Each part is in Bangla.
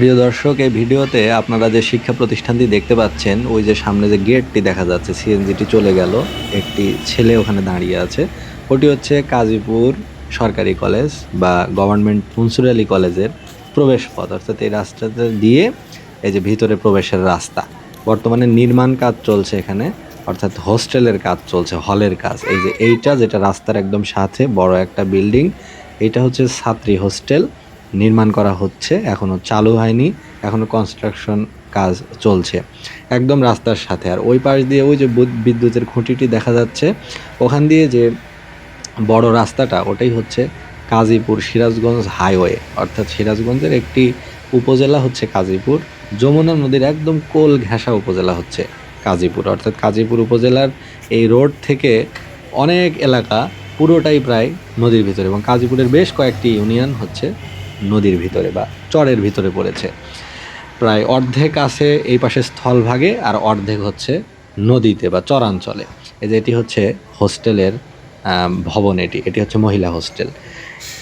প্রিয় দর্শক, এই ভিডিওতে আপনারা যে শিক্ষা প্রতিষ্ঠানটি দেখতে পাচ্ছেন, ওই যে সামনে যে গেটটি দেখা যাচ্ছে, সিএনজিটি চলে গেল, একটি ছেলে ওখানে দাঁড়িয়ে আছে। ওটি হচ্ছে কাজীপুর সরকারি কলেজ বা গভর্নমেন্ট মুন্সুরালি কলেজের প্রবেশ পথ অর্থাৎ এই রাস্তাটা দিয়ে এই যে ভিতরে প্রবেশের রাস্তা। বর্তমানে নির্মাণ কাজ চলছে এখানে, অর্থাৎ হোস্টেলের কাজ চলছে, হলের কাজ। এই যে এইটা যেটা রাস্তার একদম সাথে বড় একটা বিল্ডিং, এটা হচ্ছে ছাত্রী হোস্টেল। নির্মাণ করা হচ্ছে এখনও চালু হয়নি এখনও কনস্ট্রাকশন কাজ চলছে, একদম রাস্তার সাথে। আর ওই পাশ দিয়ে ওই যে বিদ্যুতের খুঁটিটি দেখা যাচ্ছে, ওখান দিয়ে যে বড় রাস্তাটা, ওটাই হচ্ছে কাজীপুর সিরাজগঞ্জ হাইওয়ে অর্থাৎ সিরাজগঞ্জের একটি উপজেলা হচ্ছে কাজীপুর, যমুনা নদীর একদম কোল ঘেঁষা উপজেলা হচ্ছে কাজীপুর, অর্থাৎ কাজীপুর উপজেলার এই রোড থেকে অনেক এলাকা পুরোটাই প্রায় নদীর ভিতরে এবং কাজীপুরের বেশ কয়েকটি ইউনিয়ন হচ্ছে নদীর ভিতরে বা চরের ভিতরে পড়েছে। প্রায় অর্ধেক আছে এই পাশে স্থলভাগে আর অর্ধেক হচ্ছে নদীতে বা চরাঞ্চলে। এই যে এটি হচ্ছে হোস্টেলের ভবন এটি। এটি হচ্ছে মহিলা হোস্টেল।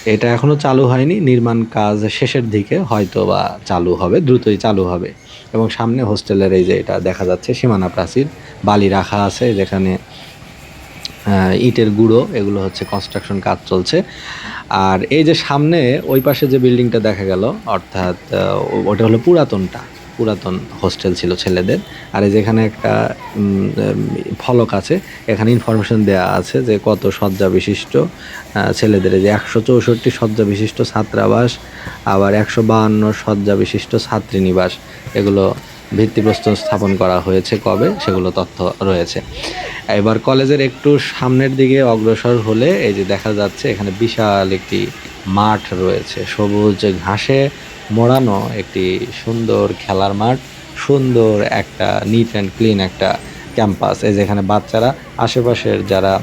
এটা এখনও চালু হয়নি। নির্মাণ কাজ শেষের দিকে হয়তো বা চালু হবে, দ্রুতই চালু হবে। এবং সামনে হোস্টেলের এই যে এটা দেখা যাচ্ছে সীমানা প্রাচীর, বালি রাখা আছে যেখানে ইটের গুঁড়ো, এগুলো হচ্ছে কনস্ট্রাকশন কাজ চলছে। আর এই যে সামনে ওই পাশে যে বিল্ডিংটা দেখা গেল, অর্থাৎ ওটা হলো পুরাতনটা, পুরাতন হোস্টেল ছিল ছেলেদের। আর এই যেখানে একটা ফলক আছে, এখানে ইনফরমেশন দেওয়া আছে যে কত শয্যা বিশিষ্ট ছেলেদের। যে একশো চৌষট্টি শয্যা বিশিষ্ট ছাত্রাবাস, আবার একশো বাহান্ন শয্যা বিশিষ্ট ছাত্রীনিবাস, এগুলো ভিত্তিপ্রস্তর স্থাপন করা হয়েছে কবে? সেগুলো তথ্য রয়েছে। এবার কলেজের একটু সামনের দিকে অগ্রসর হলে এই যে দেখা যাচ্ছে, এখানে বিশাল একটি মাঠ রয়েছে। সবুজ ঘাসে মোড়ানো একটি সুন্দর খেলার মাঠ, সুন্দর একটা নিট অ্যান্ড ক্লিন একটা ক্যাম্পাস এই যেখানে বাচ্চারা, আশেপাশের যারা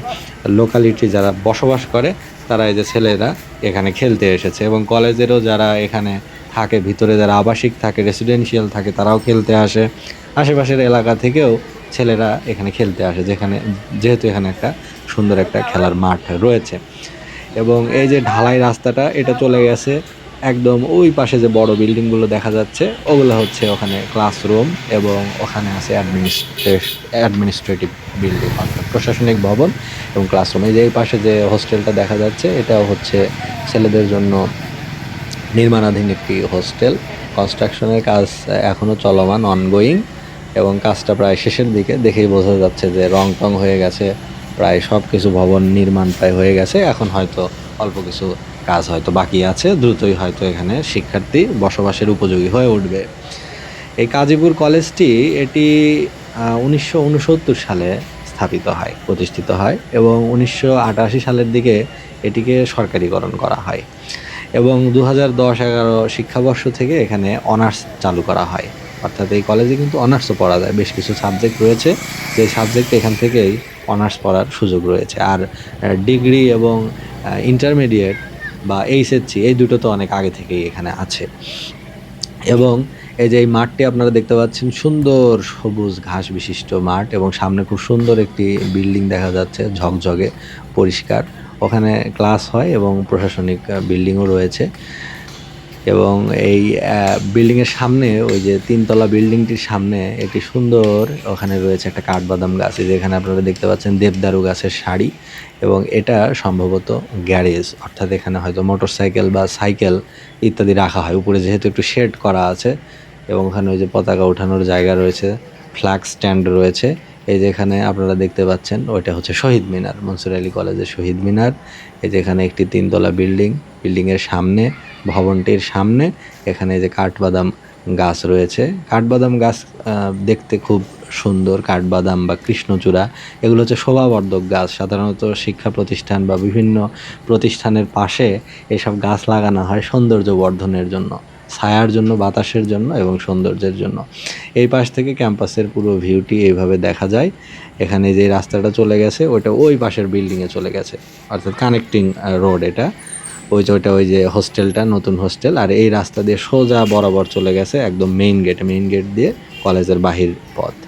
লোকালিটি যারা বসবাস করে, তারা এই যে ছেলেরা এখানে খেলতে এসেছে। এবং কলেজেরও যারা এখানে থাকে, ভিতরে যারা আবাসিক থাকে রেসিডেন্সিয়াল থাকে, তারাও খেলতে আসে। আশেপাশের এলাকা থেকেও ছেলেরা এখানে খেলতে আসে, যেখানে, যেহেতু এখানে একটা সুন্দর একটা খেলার মাঠ রয়েছে। এবং এই যে ঢালাই রাস্তাটা, এটা চলে গেছে একদম ওই পাশে যে বড় বিল্ডিংগুলো দেখা যাচ্ছে, ওগুলো হচ্ছে ওখানে ক্লাসরুম এবং ওখানে আছে অ্যাডমিনিস্ট্রেটিভ বিল্ডিং অর্থাৎ প্রশাসনিক ভবন এবং ক্লাসরুম এই যে এই পাশে যে হোস্টেলটা দেখা যাচ্ছে, এটাও হচ্ছে ছেলেদের জন্য নির্মাণাধীন একটি হোস্টেল। কনস্ট্রাকশনের কাজ এখনও চলমান অনগোয়িং এবং কাজটা প্রায় শেষের দিকে। দেখেই বোঝা যাচ্ছে যে রং টং হয়ে গেছে, প্রায় সব কিছু ভবন নির্মাণ প্রায় হয়ে গেছে। এখন হয়তো অল্প কিছু কাজ হয়তো বাকি আছে, দ্রুতই হয়তো এখানে শিক্ষার্থী বসবাসের উপযোগী হয়ে উঠবে। এই কাজীপুর কলেজটি এটি উনিশশো উনসত্তর সালে স্থাপিত হয়, প্রতিষ্ঠিত হয়, এবং উনিশশো আটাশি সালের দিকে এটিকে সরকারিকরণ করা হয়। এবং দু হাজার দশ এগারো শিক্ষাবর্ষ থেকে এখানে অনার্স চালু করা হয়। অর্থাৎ এই কলেজে কিন্তু অনার্সও পড়া যায়। বেশ কিছু সাবজেক্ট রয়েছে, যে সাবজেক্ট এখান থেকেই অনার্স পড়ার সুযোগ রয়েছে। আর ডিগ্রি এবং ইন্টারমিডিয়েট বা এইচএসসি এই দুটো তো অনেক আগে থেকেই এখানে আছে। এবং এই যে এই মাঠটি আপনারা দেখতে পাচ্ছেন, সুন্দর সবুজ ঘাস বিশিষ্ট মাঠ এবং সামনে খুব সুন্দর একটি বিল্ডিং দেখা যাচ্ছে, ঝকঝকে, পরিষ্কার। ওখানে ক্লাস হয় এবং প্রশাসনিক বিল্ডিংও রয়েছে। এবং এই বিল্ডিংয়ের সামনে, ওই যে তিনতলা বিল্ডিংটির সামনে একটি সুন্দর ওখানে রয়েছে একটা কাঠবাদাম গাছ, এই যে এখানে আপনারা দেখতে পাচ্ছেন দেবদারু গাছের শাড়ি এবং এটা সম্ভবত গ্যারেজ, অর্থাৎ এখানে হয়তো মোটরসাইকেল বা সাইকেল ইত্যাদি রাখা হয়। উপরে যেহেতু একটু শেড করা আছে এবং ওখানে ওই যে পতাকা ওঠানোর জায়গা রয়েছে, ফ্ল্যাগ স্ট্যান্ড রয়েছে এই যে এখানে আপনারা দেখতে পাচ্ছেন, ওইটা হচ্ছে শহীদ মিনার, মনসুর আলী কলেজের শহীদ মিনার। এই যে এখানে একটি তিনতলা বিল্ডিং বিল্ডিংয়ের সামনে, ভবনটির সামনে, এখানে যে কাঠবাদাম গাছ রয়েছে। কাঠবাদাম গাছ দেখতে খুব সুন্দর, কাঠবাদাম বা কৃষ্ণচূড়া। এগুলো হচ্ছে শোভাবর্ধক গাছ। সাধারণত শিক্ষা প্রতিষ্ঠান বা বিভিন্ন প্রতিষ্ঠানের পাশে এসব গাছ লাগানো হয় সৌন্দর্য বর্ধনের জন্য। ছায়ার জন্য, বাতাসের জন্য এবং সৌন্দর্যের জন্য। এই পাশ থেকে ক্যাম্পাসের পুরো ভিউটি এইভাবে দেখা যায়। এখানে যে রাস্তাটা চলে গেছে, ওইটা ওই পাশের বিল্ডিংয়ে চলে গেছে। অর্থাৎ কানেক্টিং রোড এটা। ওই যে, ওইটা ওই যে হোস্টেলটা নতুন হোস্টেল আর এই রাস্তা দিয়ে সোজা বরাবর চলে গেছে একদম মেইন গেট মেইন গেট দিয়ে কলেজের বাহির পথ।